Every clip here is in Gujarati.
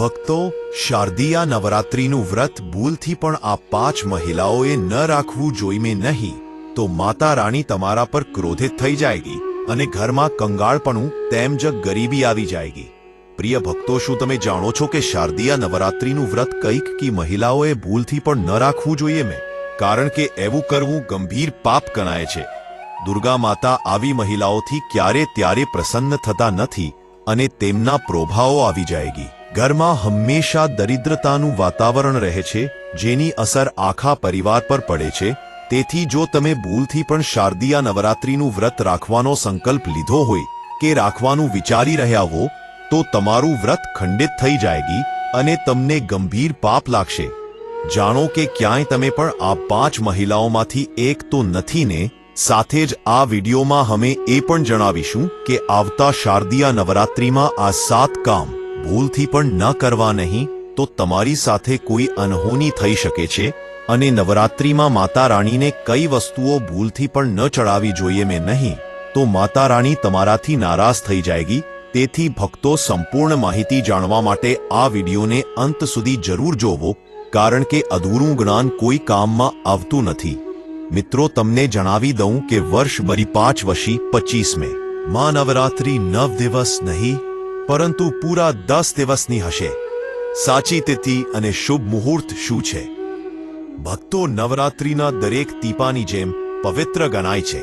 ભક્તો શારદીયા નવરાત્રિનું વ્રત ભૂલથી પણ આ પાંચ મહિલાઓએ ન રાખવું જોઈમે નહીં, તો માતા રાણી તમારા પર ક્રોધિત થઈ જાયગી અને ઘરમાં કંગાળપણું તેમ જ ગરીબી આવી જાયગી. પ્રિય ભક્તો, શું તમે જાણો છો કે શારદીયા નવરાત્રિનું વ્રત કંઈક કી મહિલાઓએ ભૂલથી પણ ન રાખવું જોઈએ મેં? કારણ કે એવું કરવું ગંભીર પાપ ગણાય છે. દુર્ગા માતા આવી મહિલાઓથી ક્યારે ત્યારે પ્રસન્ન થતા નથી અને તેમના પ્રોભાવો આવી જાયગી. ઘરમાં હંમેશા દરિદ્રતાનું વાતાવરણ રહે છે, જેની અસર આખા પરિવાર પર પડે છે. તેથી જો તમે ભૂલથી પણ શારદીયા નવરાત્રિનું વ્રત રાખવાનો સંકલ્પ લીધો હોય કે રાખવાનું વિચારી રહ્યા હો, તો તમારું વ્રત ખંડિત થઈ જાયગી અને તમને ગંભીર પાપ લાગશે. જાણો કે ક્યાંય તમે પણ આ પાંચ મહિલાઓમાંથી એક તો નથી ને, સાથે જ આ વિડીયોમાં અમે એ પણ જણાવીશું કે આવતા શારદીયા નવરાત્રિમાં આ સાત કામ ભૂલથી પણ ન કરવા નહીં, તો તમારી સાથે કોઈ અનહોની થઈ શકે છે? અને નવરાત્રિમાં માતા રાણીને કઈ વસ્તુઓ ભૂલથી પણ ન ચડાવી જોઈએ મેં નહીં, તો માતા રાણી તમારાથી નારાજ થઈ જાયગી, તેથી ભક્તો સંપૂર્ણ માહિતી જાણવા માટે આ વિડીયોને અંત સુધી જરૂર જોવો, કારણ કે અધૂરું જ્ઞાન કોઈ કામમાં આવતું નથી. મિત્રો, તમને જણાવી દઉં કે વર્ષ બરી પાંચ વશી પચીસ મે, માં નવરાત્રિ નવ દિવસ નહીં પરંતુ પૂરા દસ દિવસની હશે. સાચી તિથિ અને શુભ મુહૂર્ત શું છે? ભક્તો નવરાત્રિના દરેક દીપાની જેમ પવિત્ર ગણાય છે.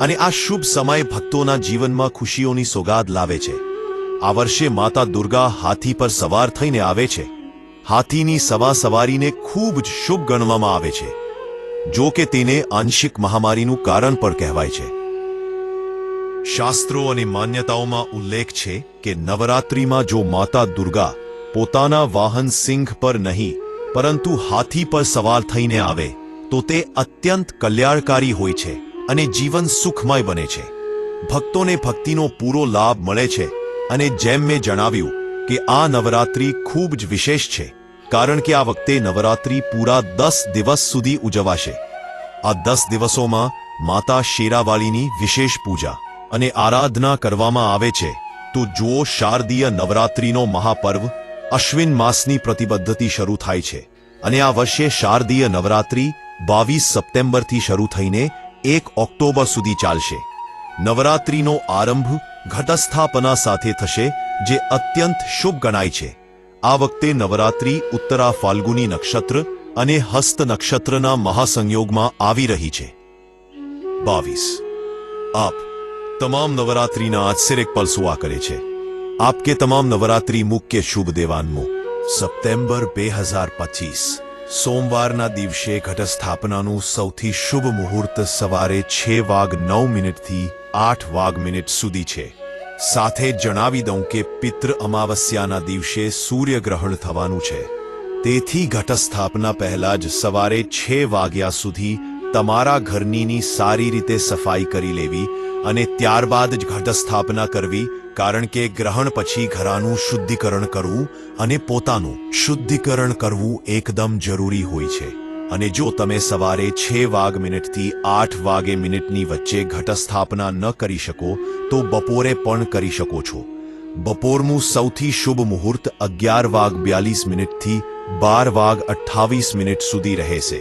અને આ શુભ સમય ભક્તોના જીવનમાં ખુશીઓની સોગાદ લાવે છે. આ વર્ષે માતા દુર્ગા હાથી પર સવાર થઈને આવે છે. હાથીની સવા સવારીને ખૂબ જ શુભ ગણવામાં આવે છે. જો કે તેને આંશિક મહામારીનું કારણ પણ કહેવાય છે. શાસ્ત્રો અને માન્યતાઓમાં ઉલ્લેખ છે કે નવરાત્રિમાં જો માતા દુર્ગા પોતાના વાહન સિંહ પર નહીં, પરંતુ હાથી પર સવાર થઈને આવે, તો તે અત્યંત કલ્યાણકારી હોય છે અને જીવન સુખમય બને છે. ભક્તોને ભક્તિનો પૂરો લાભ મળે છે અને જેમ મેં જણાવ્યું કે આ નવરાત્રિ ખૂબ જ વિશેષ છે, કારણ કે આ વખતે નવરાત્રિ પૂરા દસ દિવસ સુધી ઉજવાશે. આ દસ દિવસોમાં માતા શેરાવાળીની વિશેષ પૂજા અને આરાધના કરવામાં આવે છે. તો જુઓ શારદીય નવરાત્રિનો મહાપર્વ અશ્વિન માસની પ્રતિબદ્ધતિ શરૂ થાય છે. અને આ વર્ષે શારદીય નવરાત્રિ બાવીસ સપ્ટેમ્બરથી શરૂ થઈને એક ઓક્ટોબર સુધી ચાલશે. નવરાત્રિનો આરંભ ઘટસ્થાપના સાથે થશે, જે અત્યંત શુભ ગણાય છે. આ વખતે નવરાત્રિ ઉત્તરા ફાલ્ગુની નક્ષત્ર અને હસ્ત નક્ષત્રના મહાસંયોગમાં આવી રહી છે. બાવીસ. આપ તમામ નવરાત્રિના આશ્ચર્યક પલસો આ કરે છે. આપકે તમામ નવરાત્રિ મુખ્ય શુભ દેવાનમો સપ્ટેમ્બર બે હજાર પચીસ. સોમવારના દિવસે ઘટસ્થાપનાનું સૌથી શુભ મુહૂર્ત સવારે છ વાગ નવ મિનિટથી આઠ વાગ મિનિટ સુધી છે. સાથે જણાવી દઉં કે પિતૃ અમાવસ્યાના દિવસે સૂર્યગ્રહણ થવાનું છે. તેથી ઘટસ્થાપના પહેલા જ સવારે છ વાગ્યા સુધી તમારા ઘરનીની સારી રીતે સફાઈ કરી લેવી અને ત્યારબાદ જ ઘટસ્થાપના કરવી, કારણ કે ગ્રહણ પછી ઘરાનું શુદ્ધિકરણ કરવું અને પોતાનું શુદ્ધિકરણ કરવું એકદમ જરૂરી હોય છે. અને જો તમે સવારે છ વાગ મિનિટથી આઠ વાગે મિનિટની વચ્ચે ઘટસ્થાપના ન કરી શકો, તો બપોરે પણ કરી શકો છો. બપોરનું સૌથી શુભ મુહૂર્ત અગિયાર વાગ બ્યાલીસ મિનિટથી બાર વાગ અઠ્ઠાવીસ મિનિટ સુધી રહેશે.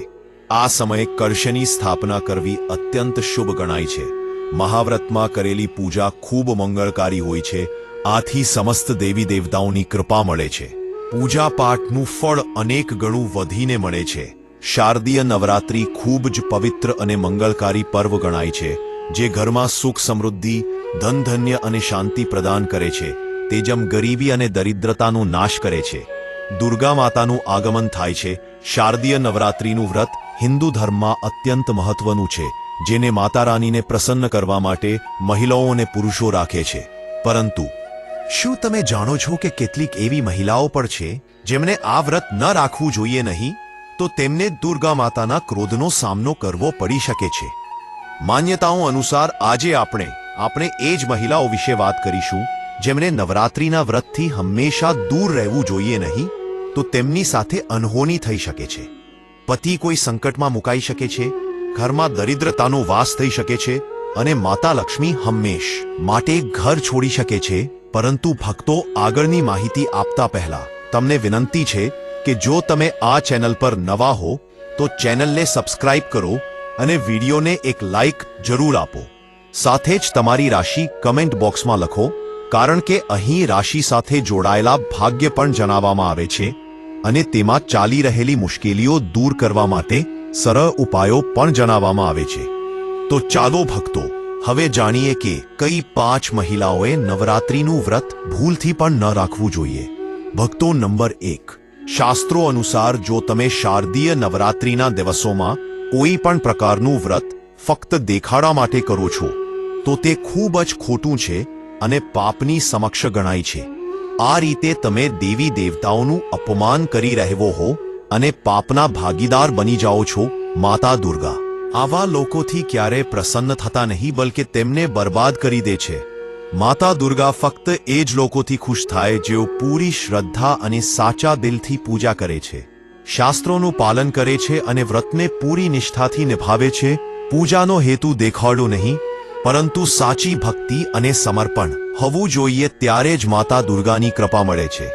આ સમયે કળશની સ્થાપના કરવી અત્યંત શુભ ગણાય છે. મહાવ્રતમાં કરેલી પૂજા ખૂબ મંગળકારી હોય છે, આથી સમસ્ત દેવી દેવતાઓની કૃપા મળે છે. પૂજા પાઠનું ફળ અનેક ગણું વધીને મળે છે. શારદીય નવરાત્રિ ખૂબ જ પવિત્ર અને મંગળકારી પર્વ ગણાય છે, જે ઘરમાં સુખ સમૃદ્ધિ ધન ધન્ય અને શાંતિ પ્રદાન કરે છે તે જેમ ગરીબી અને દરિદ્રતાનો નાશ કરે છે. દુર્ગા માતાનું આગમન થાય છે, શારદીય નવરાત્રિનું વ્રત હિન્દુ ધર્મમાં અત્યંત મહત્વનું છે, જેને માતા રાનીને પ્રસન્ન કરવા માટે મહિલાઓ અને પુરુષો રાખે છે. પરંતુ, શું તમે જાણો છો કે કેટલીક એવી મહિલાઓ પણ છે, જેમને આ વ્રત ન રાખવું જોઈએ નહીં? તો તેમને દુર્ગા માતાના ક્રોધનો સામનો કરવો પડી શકે છે. માન્યતાઓ અનુસાર આજે આપણે આપણે એ જ મહિલાઓ વિશે વાત કરીશું, જેમને નવરાત્રિના વ્રતથી હંમેશા દૂર રહેવું જોઈએ નહીં? તો તેમની સાથે અનહોની થઈ શકે છે. પતિ કોઈ સંકટમાં મુકાઈ શકે છે, ઘરમાં દરિદ્રતાનો વાસ થઈ શકે છે અને માતા લક્ષ્મી હંમેશ માટે ઘર છોડી શકે છે, પરંતુ ભક્તો આગળની માહિતી આપતા પહેલા તમને વિનંતી છે કે જો તમે આ ચેનલ પર નવા હો, તો ચેનલને સબસ્ક્રાઇબ કરો અને વિડીયોને એક લાઇક જરૂર આપો. સાથે જ તમારી રાશિ કમેન્ટ બોક્સમાં લખો, કારણ કે અહીં રાશિ સાથે જોડાયેલા ભાગ્ય પણ જણાવવામાં આવે છે. અને તેમાં ચાલી રહેલી મુશ્કેલીઓ દૂર કરવા માટે સરળ ઉપાયો પણ જણાવવામાં આવે છે. તો ચાલો ભક્તો, હવે જાણીએ કે કઈ પાંચ મહિલાઓએ નવરાત્રીનું વ્રત ભૂલથી પણ ન રાખવું જોઈએ. ભક્તો નંબર એક, શાસ્ત્રો અનુસાર જો તમે શારદીય નવરાત્રીના દિવસોમાં કોઈ પણ પ્રકારનું વ્રત ફક્ત દેખાડા માટે કરો છો, તો તે ખૂબ જ ખોટું છે અને પાપની સમક્ષ ગણાય છે. આ રીતે તમે દેવી દેવતાઓનું અપમાન કરી રહેવો હો અને પાપના ભાગીદાર બની જાઓ છો, માતા દુર્ગા. આવા લોકોથી ક્યારે પ્રસન્ન થતા નહીં, બલકે તેમને બરબાદ કરી દે છે. માતા દુર્ગા ફક્ત એ જ લોકોથી ખુશ થાય જેઓ પૂરી શ્રદ્ધા અને સાચા દિલથી પૂજા કરે છે. શાસ્ત્રોનું પાલન કરે છે અને વ્રતને પૂરી નિષ્ઠાથી નિભાવે છે. પૂજાનો હેતુ દેખાડો નહીં પરંતુ સાચી ભક્તિ અને સમર્પણ હોવું જોઈએ ત્યારે જ માતા દુર્ગાની કૃપા મળે છે.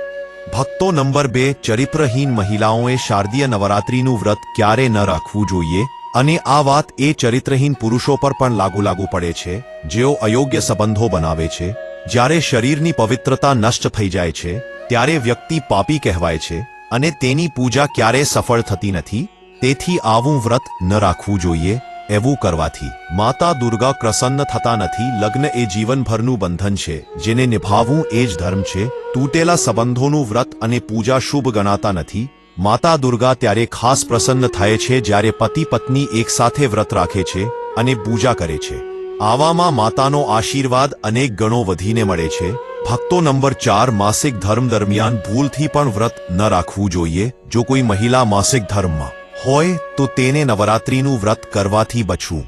ભક્તો નંબર બે, ચરિત્રહીન મહિલાઓએ શારદીય નવરાત્રીનું વ્રત ક્યારે ન રાખવું જોઈએ? અને આ વાત એ ચરિત્રહીન પુરુષો પર પણ લાગુ લાગુ પડે છે, જેઓ અયોગ્ય સંબંધો બનાવે છે. જ્યારે શરીરની પવિત્રતા નષ્ટ થઈ જાય છે, ત્યારે વ્યક્તિ પાપી કહેવાય છે અને તેની પૂજા ક્યારે સફળ થતી નથી? તેથી આવું વ્રત ન રાખવું જોઈએ. એવું કરવાથી માતા દુર્ગા પ્રસન્ન થતા નથી. લગ્ન એ જીવનભરનું બંધન છે, જેને નિભાવવું એ જ ધર્મ છે. તૂટેલા સંબંધોનું વ્રત અને પૂજા શુભ ગણાતા નથી. માતા દુર્ગા ત્યારે ખાસ પ્રસન્ન થાય છે, જ્યારે પતિ પત્ની એકસાથે વ્રત રાખે છે અને પૂજા કરે છે. આવામાં માતાનો આશીર્વાદ અનેક ગણો વધીને મળે છે. ભક્તો નંબર ચાર, માસિક ધર્મ દરમિયાન ભૂલથી પણ વ્રત ન રાખવું જોઈએ. જો કોઈ મહિલા માસિક ધર્મમાં હોય તો તેને નવરાત્રિનું વ્રત કરવાથી બચવું.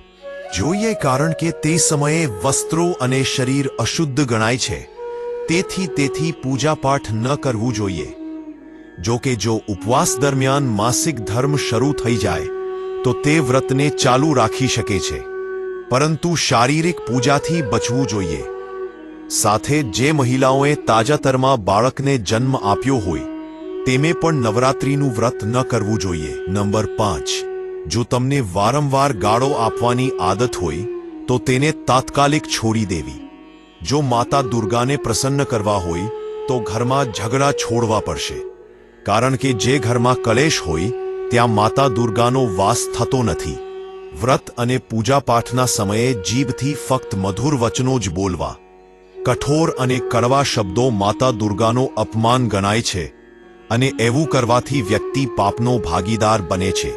જોઈએ કારણ કે તે સમયે વસ્ત્રો અને શરીર અશુદ્ધ ગણાય છે. તેથી તેથી પૂજાપાઠ ન કરવું જોઈએ. જો કે જો ઉપવાસ દરમિયાન માસિક ધર્મ શરૂ થઈ જાય, તો તે વ્રતને ચાલુ રાખી શકે છે. પરંતુ શારીરિક પૂજાથી બચવું જોઈએ. સાથે જે મહિલાઓએ તાજેતરમાં બાળકને જન્મ આપ્યો હોય તેમે પણ નવરાત્રિનું વ્રત ન કરવું જોઈએ. નંબર પાંચ. જો તમને વારંવાર ગાળો આપવાની આદત હોય, તો તેને તાત્કાલિક છોડી દેવી. જો માતા દુર્ગાને પ્રસન્ન કરવા હોય, તો ઘરમાં ઝઘડા છોડવા પડશે. કારણ કે જે ઘરમાં કલેશ હોય, ત્યાં માતા દુર્ગાનો વાસ થતો નથી. વ્રત અને પૂજાપાઠના સમયે જીભથી ફક્ત મધુર વચનો જ બોલવા. કઠોર અને કડવા શબ્દો માતા દુર્ગાનો અપમાન ગણાય છે. અને એવું કરવાથી વ્યક્તિ પાપનો ભાગીદાર બને છે.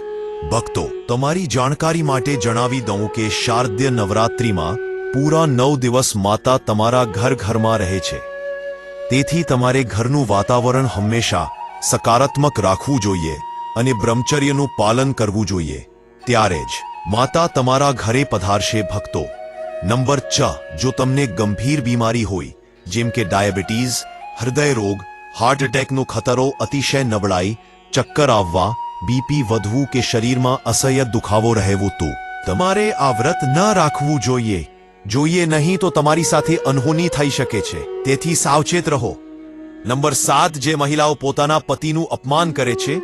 ભક્તો, તમારી જાણકારી માટે જણાવી દઉં કે શારદ્ય નવરાત્રિમાં પૂરા નવ દિવસ માતા તમારા ઘર ઘરમાં રહે છે. તેથી તમારે ઘરનું વાતાવરણ હંમેશા સકારાત્મક રાખવું જોઈએ અને બ્રહ્મચર્યનું પાલન કરવું જોઈએ. ત્યારે જ માતા તમારા ઘરે પધારશે ભક્તો. નંબર છ, જો તમને ગંભીર બીમારી હોય, જેમ કે ડાયાબિટીઝ હૃદય રોગ હાર્ટ એટેકનો ખતરો અતિશય નબળાઈ, ચક્કર આવવા, બીપી વધવું કે શરીરમાં અસહ્ય દુખાવો રહેવો તો. તમારે આ વ્રત ન રાખવું જોઈએ. જોઈએ નહીં તો તમારી સાથે અનહોની થઈ શકે છે. તેથી સાવચેત રહો. નંબર સાત, જે મહિલાઓ પોતાના પતિનું અપમાન કરે છે,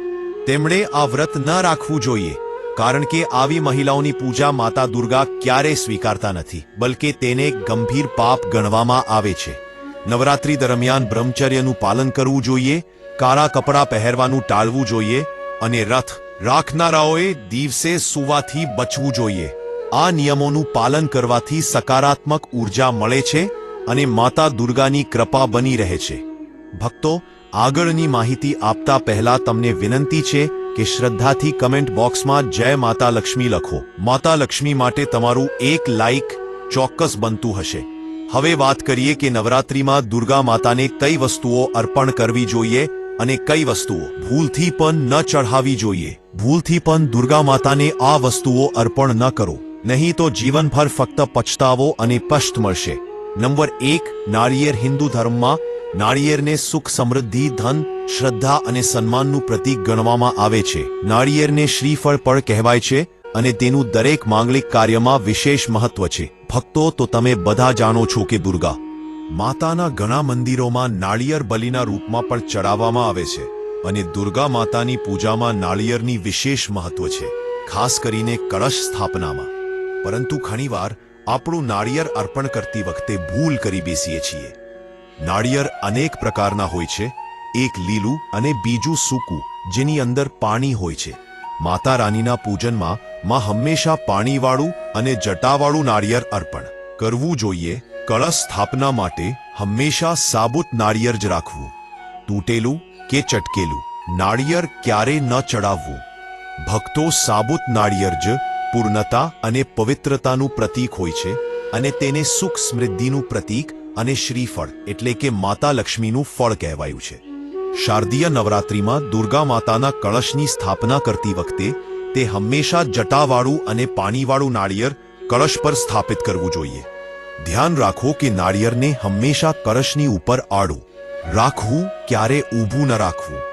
તેમણે આ વ્રત ન રાખવું જોઈએ. કારણ કે આવી મહિલાઓની પૂજા માતા દુર્ગા ક્યારેય સ્વીકારતા નથી, બલકે તેને ગંભીર પાપ ગણવામાં આવે છે. નવરાત્રી દરમિયાન બ્રહ્મચર્યનું પાલન કરવું જોઈએ, કાળા કપડાં પહેરવાનું ટાળવું જોઈએ અને રથ રાખનારાઓએ દિવસે સુવાથી બચવું જોઈએ. આ નિયમોનું પાલન કરવાથી સકારાત્મક ઊર્જા મળે છે અને માતા દુર્ગાની કૃપા બની રહે છે. ભક્તો, આગળની માહિતી આપતા પહેલા તમને વિનંતી છે કે શ્રદ્ધાથી કમેન્ટ બોક્સમાં જય માતા લક્ષ્મી લખો. માતા લક્ષ્મી માટે તમારું એક લાઈક ચોક્કસ બનતું હશે. હવે વાત કરીએ કે નવરાત્રિમાં દુર્ગા માતાને કઈ વસ્તુઓ અર્પણ કરવી જોઈએ અને કઈ વસ્તુઓ ભૂલથી પણ ન ચઢાવી જોઈએ. ભૂલથી પણ દુર્ગા માતાને આ વસ્તુઓ અર્પણ ન કરો. નહીં તો જીવનભર ફક્ત પછતાવો અને પશ્ત મળશે. નંબર એક, નાળિયેર હિન્દુ ધર્મમાં નાળિયેરને સુખ સમૃદ્ધિ, ધન, શ્રદ્ધા અને સન્માનનું પ્રતીક ગણવામાં આવે છે. નાળિયેરને શ્રીફળ પણ કહેવાય છે. અને તેનું દરેક માંગલિક કાર્યમાં વિશેષ મહત્વ છે. ભક્તો, તો તમે બધા જાણો છો કે દુર્ગા માતાના ઘણા મંદિરોમાં નાળિયેર બલિના રૂપમાં પણ ચડાવવામાં આવે છે અને દુર્ગા માતાની પૂજામાં નાળિયેરની વિશેષ મહત્વ છે, ખાસ કરીને કળશ સ્થાપનામાં. પરંતુ ઘણીવાર આપણું નાળિયેર અર્પણ કરતી વખતે ભૂલ કરી બેસીએ છીએ. નાળિયેર અનેક પ્રકારના હોય છે, એક લીલું અને બીજું સૂકું, જેની અંદર પાણી હોય છે. માતા રાનીના પૂજનમાં માં હંમેશા પાણીવાળું અને જટાવાળું નાળિયેર અર્પણ. કરવું જોઈએ, કળશ સ્થાપના માટે હંમેશા સાબુત નાળિયેર જ રાખવું. તૂટેલું કે ચટકેલું નાળિયેર ક્યારે ન ચડાવવું. ભક્તો સાબુત નાળિયેર જ પૂર્ણતા અને પવિત્રતાનું પ્રતીક હોય છે અને તેને સુખ સમૃદ્ધિનું પ્રતીક અને શ્રીફળ એટલે કે માતા લક્ષ્મીનું ફળ કહેવાયું છે. શારદીય નવરાત્રિમાં દુર્ગા માતાના કળશની સ્થાપના કરતી વખતે તે હંમેશા જટાવાળું અને પાણીવાળું નાળિયેર કળશ પર સ્થાપિત કરવું જોઈએ. ધ્યાન રાખો કે નાળિયેરને હંમેશા કળશની ઉપર આડું, રાખવું ક્યારે ઊભું ન રાખવું.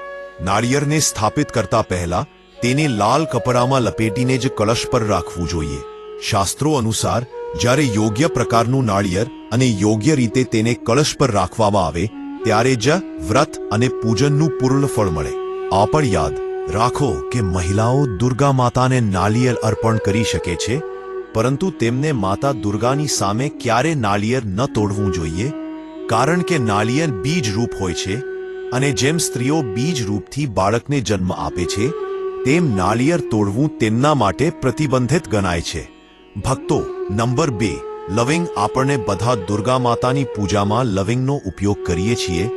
નાળિયેરને સ્થાપિત કરતા પહેલા તેને લાલ કપડામાં લપેટીને જ કળશ પર રાખવું જોઈએ. શાસ્ત્રો અનુસાર, જ્યારે યોગ્ય પ્રકારનું નાળિયેર અને યોગ્ય રીતે તેને કળશ પર રાખવામાં આવે ત્યારે જ વ્રત અને પૂજનનું પૂર્ણ ફળ મળે. આ પણ યાદ રાખો કે મહિલાઓ દુર્ગા માતાને નાળિયેર અર્પણ કરી શકે છે, પરંતુ તેમને માતા દુર્ગાની સામે ક્યારે નાળિયેર ન તોડવું જોઈએ? કારણ કે નાળિયેર બીજ રૂપ હોય છે અને જેમ સ્ત્રીઓ બીજ રૂપથી બાળકને જન્મ આપે છે, તેમ નાળિયેર તોડવું તેમના માટે પ્રતિબંધિત ગણાય છે. ભક્તો, નંબર બે. લવિંગ આપણને બધા દુર્ગા માતાની પૂજામાં લવિંગનો ઉપયોગ કરીએ છીએ,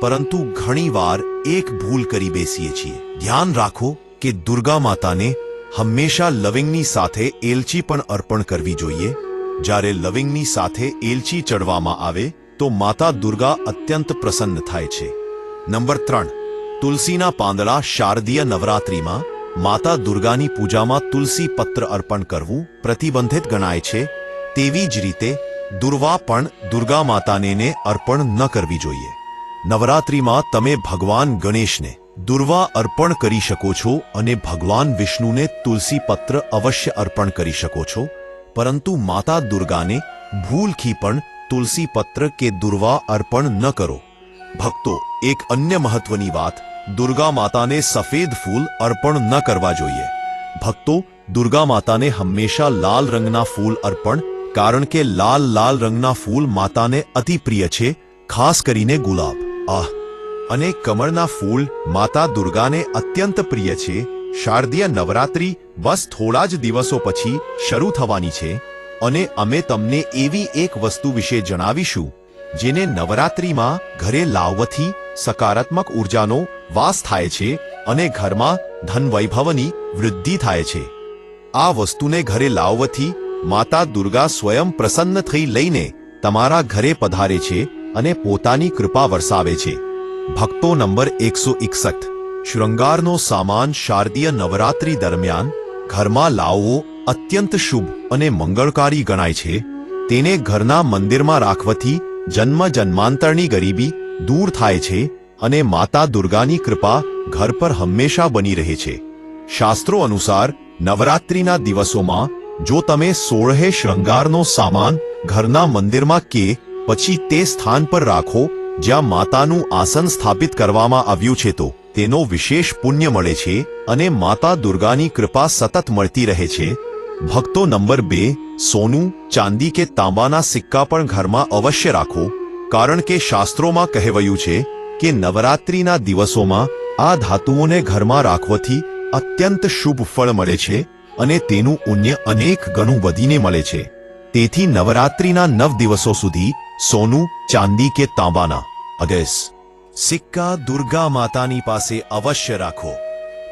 પરંતુ ઘણીવાર એક ભૂલ કરી બેસીએ છીએ. ધ્યાન રાખો કે દુર્ગા માતાને હંમેશા લવિંગની સાથે એલચી પણ અર્પણ કરવી જોઈએ. જ્યારે લવિંગની સાથે એલચી ચડવામાં આવે, તો માતા દુર્ગા અત્યંત પ્રસન્ન થાય છે. નંબર ત્રણ. તુલસીના પાંદડા શારદીય નવરાત્રિમાં માતા દુર્ગાની પૂજામાં તુલસી પત્ર અર્પણ કરવું પ્રતિબંધિત ગણાય છે. તેવી જ રીતે દુર્વા પણ દુર્ગા માતાને અર્પણ ન કરવી જોઈએ. નવરાત્રિમાં તમે ભગવાન ગણેશને દુર્વા અર્પણ કરી શકો છો અને ભગવાન વિષ્ણુને તુલસી પત્ર અવશ્ય અર્પણ કરી શકો છો. પરંતુ માતા દુર્ગાને ભૂલથી પણ તુલસી પત્ર કે દુર્વા અર્પણ ન કરો. ભક્તો, એક અન્ય મહત્વની વાત, દુર્ગા માતાને સફેદ ફૂલ અર્પણ ન કરવા જોઈએ. ભક્તો, દુર્ગા માતાને હંમેશા લાલ રંગના ફૂલ અર્પણ કારણ કે લાલ લાલ રંગના ફૂલ માતાને અતિ પ્રિય છે, ખાસ કરીને ગુલાબ. આહ! અને કમળના ફૂલ માતા દુર્ગાને અત્યંત પ્રિય છે. શારદીય નવરાત્રિ બસ થોડા જ દિવસો પછી શરૂ થવાની છે અને અમે તમને એવી એક વસ્તુ વિશે જણાવીશું, જેને નવરાત્રિમાં ઘરે લાવવાથી સકારાત્મક ઉર્જાનો વાસ થાય છે અને ઘરમાં ધનવૈભવની વૃદ્ધિ થાય છે. આ વસ્તુને ઘરે લાવવાથી માતા દુર્ગા સ્વયં પ્રસન્ન થઈ લઈને તમારા ઘરે પધારે છે અને પોતાની કૃપા વરસાવે છે. ભક્તો નંબર એકસો એકસઠ. શૃંગારનો સામાન શારદીય નવરાત્રી દરમિયાન ઘરમાં લાવવો અત્યંત શુભ અને મંગળકારી ગણાય છે. તેને ઘરના મંદિરમાં રાખવાથી જન્મ જન્માંતરની ગરીબી દૂર થાય છે અને માતા દુર્ગાની કૃપા ઘર પર હંમેશા બની રહે છે. શાસ્ત્રો અનુસાર નવરાત્રિના દિવસોમાં જો તમે સોળહે શૃંગારનો સામાન ઘરના મંદિરમાં કે પછી તે સ્થાન પર રાખો, જ્યાં માતાનું આસન સ્થાપિત કરવામાં આવ્યું છે, તો તેનો વિશેષ પુણ્ય મળે છે અને માતા દુર્ગાની કૃપા સતત મળતી રહે છે. ભક્તો નંબર બે, સોનું, ચાંદી કે તાંબાના સિક્કા પણ ઘરમાં અવશ્ય રાખો, કારણ કે શાસ્ત્રોમાં કહેવાયું છે કે નવરાત્રિના દિવસોમાં આ ધાતુઓને ઘરમાં રાખવાથી અત્યંત શુભ ફળ મળે છે અને તેનું પુણ્ય અનેક ગણું વધીને મળે છે. તેથી નવરાત્રિના નવ દિવસો સુધી સોનું, ચાંદી કે તાંબાના, અગેસ, સિક્કા, દુર્ગા માતાની પાસે અવશ્ય રાખો.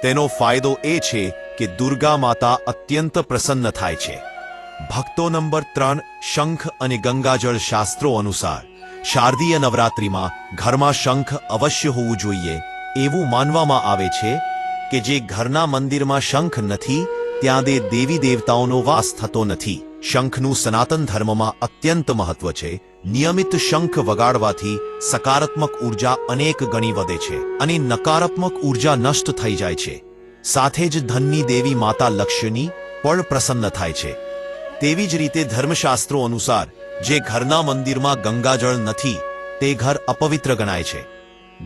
તેનો ફાયદો એ છે કે દુર્ગા માતા અત્યંત પ્રસન્ન થાય છે. ભક્તો નંબર ત્રણ, શંખ અને ગંગાજળ શાસ્ત્રો અનુસાર, શારદીય નવરાત્રિમાં ઘરમાં શંખ અવશ્ય હોવું જોઈએ, એવું માનવામાં આવે છે કે જે ઘરના મંદિરમાં શંખ નથી ત્યાં દે દેવી દેવતાઓનો વાસ થતો નથી. શંખનું સનાતન ધર્મમાં અત્યંત મહત્વ છે. નિયમિત શંખ વગાડવાથી સકારાત્મક ઊર્જા અનેક ગણી વધે છે અને નકારાત્મક ઊર્જા નષ્ટ થઈ જાય છે. સાથે જ ધનની દેવી માતા લક્ષ્યની પણ પ્રસન્ન થાય છે. તેવી જ રીતે ધર્મશાસ્ત્રો અનુસાર, જે ઘરના મંદિરમાં ગંગાજળ નથી, તે ઘર અપવિત્ર ગણાય છે.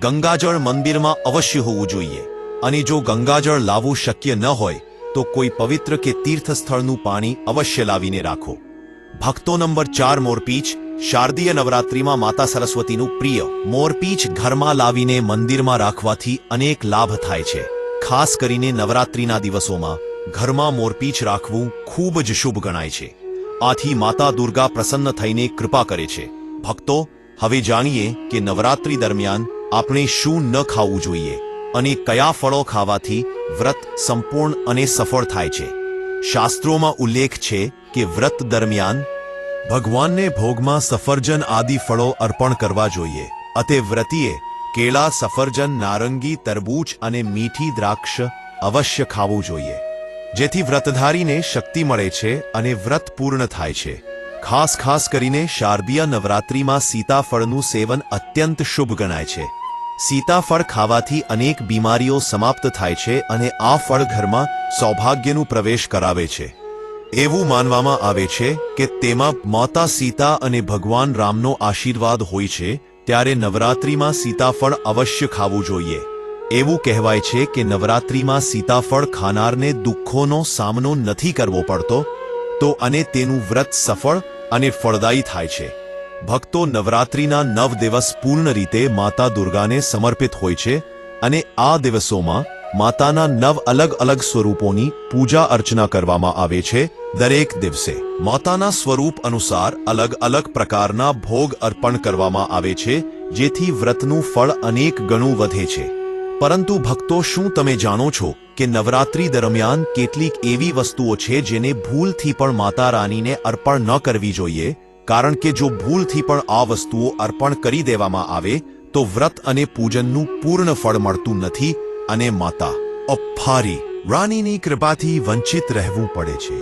ગંગાજળ મંદિરમાં અવશ્ય હોવું જોઈએ. અને જો ગંગાજળ લાવવું શક્ય ન હોય તો કોઈ પવિત્ર કે તીર્થ પાણી અવશ્ય લાવીને રાખો. ભક્તો નંબર ચાર મોરપીચ, શારદીય નવરાત્રિમાં માતા સરસ્વતીનું પ્રિય મોરપીચ ઘરમાં લાવીને મંદિરમાં રાખવાથી અનેક લાભ થાય છે. ખાસ કરીને નવરાત્રિના દિવસોમાં ઘરમાં મોરપીંછ રાખવું ખૂબ જ શુભ ગણાય છે. આથી માતા દુર્ગા પ્રસન્ન થઈને કૃપા કરે છે. ભક્તો, હવે જાણીએ કે નવરાત્રિ દરમિયાન આપણે શું ન ખાવું જોઈએ અને કયા ફળો ખાવાથી વ્રત સંપૂર્ણ અને સફળ થાય છે. શાસ્ત્રોમાં ઉલ્લેખ છે કે વ્રત દરમિયાન ભગવાનને ભોગમાં સફરજન આદિ ફળો અર્પણ કરવા જોઈએ. અતે વ્રતિએ કેળા, સફરજન, નારંગી, તરબૂચ અને મીઠી દ્રાક્ષ અવશ્ય ખાવું જોઈએ. જેથી વ્રતધારીને શક્તિ મળે છે અને વ્રત પૂર્ણ થાય છે. ખાસ ખાસ કરીને શારદીય નવરાત્રિમાં સીતાફળનું સેવન અત્યંત શુભ ગણાય છે. સીતાફળ ખાવાથી અનેક બીમારીઓ સમાપ્ત થાય છે અને આ ફળ ઘરમાં સૌભાગ્યનું પ્રવેશ કરાવે છે. એવું માનવામાં આવે છે કે તેમાં માતા સીતા અને ભગવાન રામનો આશીર્વાદ હોય છે, ત્યારે નવરાત્રિમાં સીતાફળ અવશ્ય ખાવું જોઈએ. એવું કહેવાય છે કે નવરાત્રિમાં સીતાફળ ખાનારને દુઃખોનો સામનો નથી કરવો પડતો, તો અને તેનું વ્રત સફળ અને ફળદાયી થાય છે. ભક્તો નવરાત્રિના નવ દિવસ પૂર્ણ રીતે માતા દુર્ગાને સમર્પિત હોય છે અને આ દિવસોમાં માતાના નવ અલગ અલગ સ્વરૂપોની પૂજા અર્ચના કરવામાં આવે છે દરેક દિવસે. માતાના સ્વરૂપ અનુસાર અલગ અલગ પ્રકારના ભોગ અર્પણ કરવામાં આવે છે, જેથી વ્રતનું ફળ અનેક ગણું વધે છે. પરંતુ ભક્તો શું તમે જાણો છો કે નવરાત્રી દરમિયાન કેટલીક એવી વસ્તુઓ છે જેને ભૂલથી પણ માતા રાનીને અર્પણ ન કરવી જોઈએ? કારણ કે જો ભૂલથી પણ આ વસ્તુઓ અર્પણ કરી દેવામાં આવે, તો વ્રત અને પૂજનનું પૂર્ણ ફળ મળતું નથી અને માતા અફારી રાનીની કૃપાથી વંચિત રહેવું પડે છે.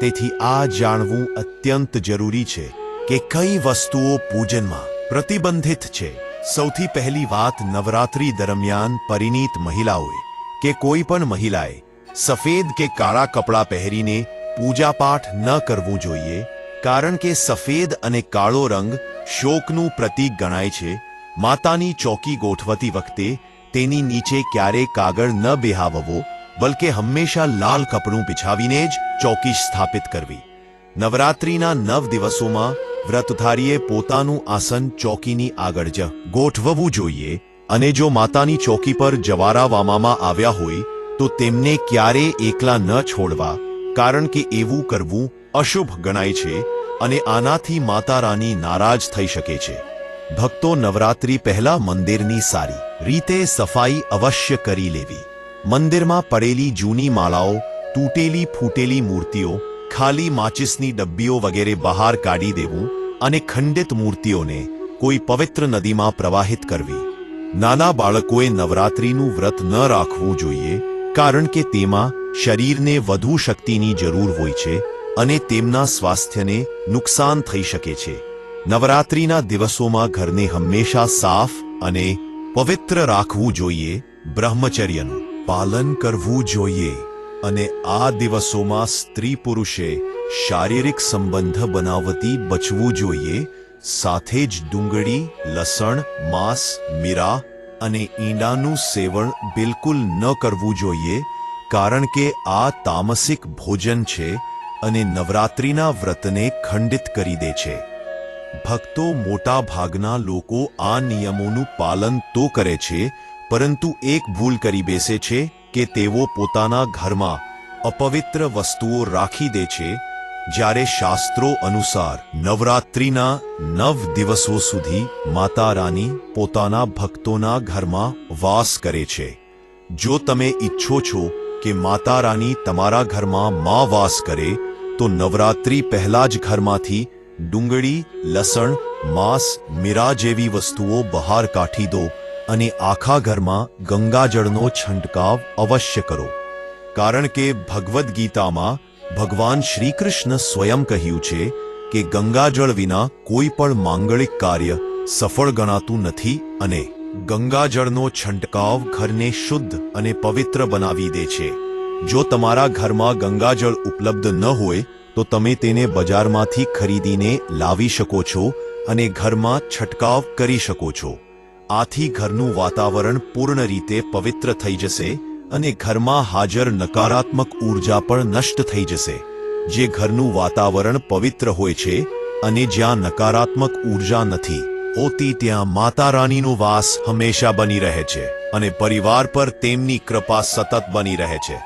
તેથી આ જાણવું અત્યંત જરૂરી છે કે કઈ વસ્તુઓ પૂજનમાં પ્રતિબંધિત છે. સૌથી પહેલી વાત નવરાત્રી દરમિયાન પરિણીત મહિલાઓએ કે કોઈ પણ મહિલાએ સફેદ કે કાળા કપડાં પહેરીને પૂજાપાઠ ન કરવું જોઈએ કારણ કે સફેદ અને કાળો રંગ શોકનું પ્રતીક ગણાય છે, માતાની ચોકી ગોઠવતી વખતે તેની નીચે ક્યારેય કાગળ ન બેહાવવો, બલકે હંમેશા લાલ કપડું બિછાવીને જ ચોકી સ્થાપિત કરવી. નવરાત્રિના નવ દિવસોમાં વ્રતધારીએ પોતાનું આસન ચોકીની આગળ જ ગોઠવવું જોઈએ અને જો માતાની ચોકી પર જવારા વામવામાં આવ્યા હોય, તો તેમને ક્યારેય એકલા ન છોડવા કારણ કે એવું કરવું અશુભ ગણાય છે અને આનાથી માતા રાની નારાજ થઈ શકે છે. ભક્તો નવરાત્રી પહેલા મંદિરની સારી રીતે સફાઈ અવશ્ય કરી લેવી. મંદિરમાં પડેલી જૂની માળાઓ, તૂટેલી ફૂટેલી મૂર્તિઓ, ખાલી માચિસની ડબ્બીઓ વગેરે બહાર કાઢી દેવું અને ખંડિત મૂર્તિઓને કોઈ પવિત્ર નદીમાં પ્રવાહિત કરવી. નાના બાળકોએ નવરાત્રીનું વ્રત ન રાખવું જોઈએ, કારણ કે તેમાં શરીરને વધુ શક્તિની જરૂર હોય છે અને તેમના સ્વાસ્થ્યને નુકસાન થઈ શકે છે. નવરાત્રીના દિવસોમાં ઘરને હંમેશા સાફ અને પવિત્ર રાખવું જોઈએ, બ્રહ્મચર્યનું પાલન કરવું જોઈએ અને આ દિવસોમાં સ્ત્રી પુરુષે શારીરિક સંબંધ બનાવતી બચવું જોઈએ, સાથે જ ડુંગળી, લસણ, માંસ, મીરા અને ઈંડાનું સેવન બિલકુલ ન કરવું જોઈએ કારણ કે આ તામસિક ભોજન છે અને નવરાત્રિના વ્રતને ખંડિત કરી દે છે. ભક્તો મોટા ભાગના લોકો આ નિયમોનું પાલન તો કરે છે, પરંતુ એક ભૂલ કરી બેસે છે કે તેઓ પોતાના ઘરમાં અપવિત્ર વસ્તુઓ રાખી દે છે, જ્યારે શાસ્ત્રો અનુસાર નવરાત્રિના નવ દિવસો સુધી માતા રાની પોતાના ભક્તોના ઘરમાં વાસ કરે છે. જો તમે ઈચ્છો છો કે માતા રાની તમારા ઘરમાં મા વાસ કરે, તો નવરાત્રી પહેલા જ ઘરમાંથી ડુંગળી, લસણ, માંસ, મીરા જેવી વસ્તુઓ બહાર કાઢી દો અને આખા ઘરમાં ગંગાજળનો છંટકાવ અવશ્ય કરો. કારણ કે ભગવદ્ ગીતામાં ભગવાન શ્રી કૃષ્ણ સ્વયં કહ્યું છે કે ગંગાજળ વિના કોઈ પણ માંગલિક કાર્ય સફળ ગણાતું નથી અને ગંગાજળનો છંટકાવ ઘરને શુદ્ધ અને પવિત્ર બનાવી દે છે. જો તમારા ઘરમાં ગંગાજળ ઉપલબ્ધ ન હોય, તો તમે તેને બજારમાંથી ખરીદીને લાવી શકો છો અને ઘરમાં છંટકાવ કરી શકો છો. આથી ઘરનું વાતાવરણ પૂર્ણ રીતે પવિત્ર થઈ જશે અને ઘરમાં હાજર નકારાત્મક ઊર્જા પણ નષ્ટ થઈ જશે. જે ઘરનું વાતાવરણ પવિત્ર હોય છે અને જ્યાં નકારાત્મક ઊર્જા નથી હોતી ત્યાં માતા રાણીનો વાસ હંમેશા બની રહે છે અને પરિવાર પર તેમની કૃપા સતત બની રહે છે.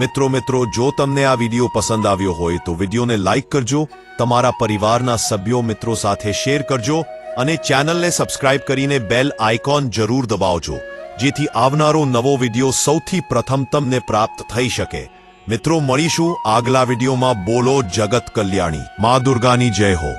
મિત્રો મિત્રો, જો તમને આ વીડિયો પસંદ આવ્યો હોય તો વિડીયોને લાઇક કરજો, તમારા પરિવારના સભ્યો, મિત્રો સાથે શેર કરજો અને ચેનલને સબસ્ક્રાઇબ કરીને બેલ આઇકોન જરૂર દબાવજો, જેથી આવનારો નવો વીડિયો સૌથી પ્રથમ તમને પ્રાપ્ત થઈ શકે. મિત્રો, મળીશું આગલા વિડીયોમાં. બોલો જગત કલ્યાણી. મા દુર્ગાની જય હો.